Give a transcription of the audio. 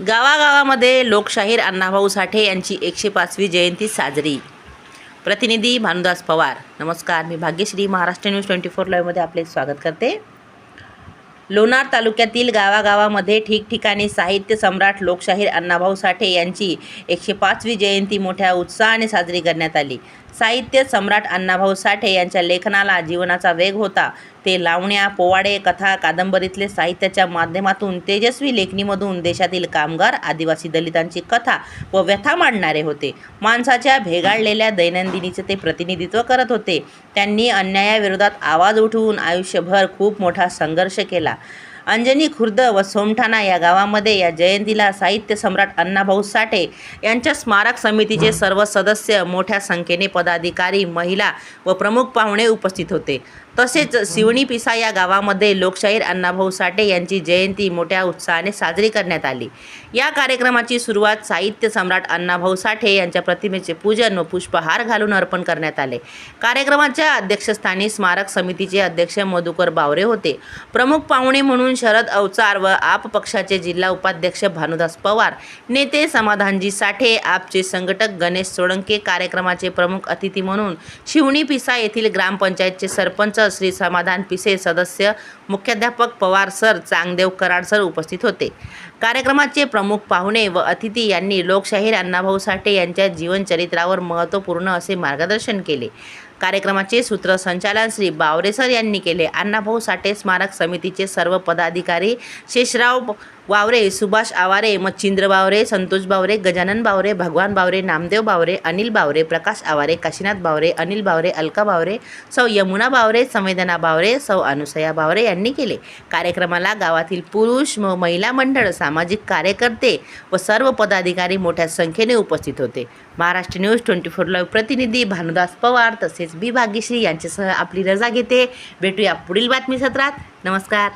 गावागावामध्ये लोकशाहीर अण्णाभाऊ साठे यांची एकशे पाचवी जयंती साजरी. प्रतिनिधी भानुदास पवार. नमस्कार मी Bhagyashree. Maharashtra news twenty four लाईव्हमध्ये आपले स्वागत करते. लोणार तालुक्यातील गावागावामध्ये ठिकठिकाणी साहित्य सम्राट लोकशाहीर अण्णाभाऊ साठे यांची एकशे पाचवी जयंती मोठ्या उत्साहाने साजरी करण्यात आली. साहित्य सम्राट अण्णाभाऊ साठे यांच्या लेखनाला जीवनाचा वेग होता. ते लावण्या पोवाडे कथा कादंबरीतले साहित्याच्या माध्यमातून तेजस्वी लेखणीमधून देशातील कामगार आदिवासी दलितांची कथा व व्यथा मांडणारे होते. माणसाच्या भेगाळलेल्या दैनंदिनीचे ते प्रतिनिधित्व करत होते. त्यांनी अन्यायाविरोधात आवाज उठवून आयुष्यभर खूप मोठा संघर्ष केला. अंजनी खुर्द व सोमठाणा या गावामध्ये या जयंतीला साहित्य सम्राट अण्णाभाऊ साठे यांच्या स्मारक समितीचे सर्व सदस्य मोठ्या संख्येने पदाधिकारी महिला व प्रमुख पाहुणे उपस्थित होते. तसेच शिवणी पिसा या गावामध्ये लोकशाहीर अण्णाभाऊ साठे यांची जयंती मोठ्या उत्साहाने साजरी करण्यात आली. या कार्यक्रमाची सुरुवात साहित्य सम्राट अण्णाभाऊ साठे यांच्या प्रतिमेचे पूजन व पुष्पहार घालून अर्पण करण्यात आले. कार्यक्रमाच्या अध्यक्षस्थानी स्मारक समितीचे अध्यक्ष मधुकर बावरे होते. प्रमुख पाहुणे म्हणून शरद अवचार व आप पक्षाचे जिल्हा उपाध्यक्ष भानुदास पवार नेते समाधानजी साठे आपचे संघटक गणेश सोळंके कार्यक्रमाचे प्रमुख अतिथी म्हणून शिवणी पिसा येथील ग्रामपंचायतचे सरपंच श्री समाधान पिसे सदस्य मुख्याध्यापक पवार सर चांगदेव कराड सर उपस्थित होते. कार्यक्रमाचे प्रमुख पाहुणे व अतिथी यांनी लोकशाहीर अण्णाभाऊ साठे यांच्या जीवनचरित्रावर महत्त्वपूर्ण असे मार्गदर्शन केले. कार्यक्रमाचे सूत्रसंचालन श्री बावरे सर यांनी केले. अण्णाभाऊ साठे स्मारक समितीचे सर्व पदाधिकारी शेषराव वावरे सुभाष आवारे मच्छिंद्र बावरे संतोष बावरे गजानन बावरे भगवान बावरे नामदेव बावरे अनिल बावरे प्रकाश आवारे काशीनाथ बावरे अनिल बावरे अलका बावरे सौ यमुना बावरे संवेदना बावरे सौ अनुसया बावरे यांनी केले. कार्यक्रमाला गावातील पुरुष व महिला मंडळ सामाजिक कार्यकर्ते व सर्व पदाधिकारी मोठ्या संख्येने उपस्थित होते. Maharashtra news twenty four live प्रतिनिधी भानुदास पवार तसेच बी भाग्यश्री यांच्यासह आपली रजा घेते. भेटूया पुढील बातमी सत्रात नमस्कार.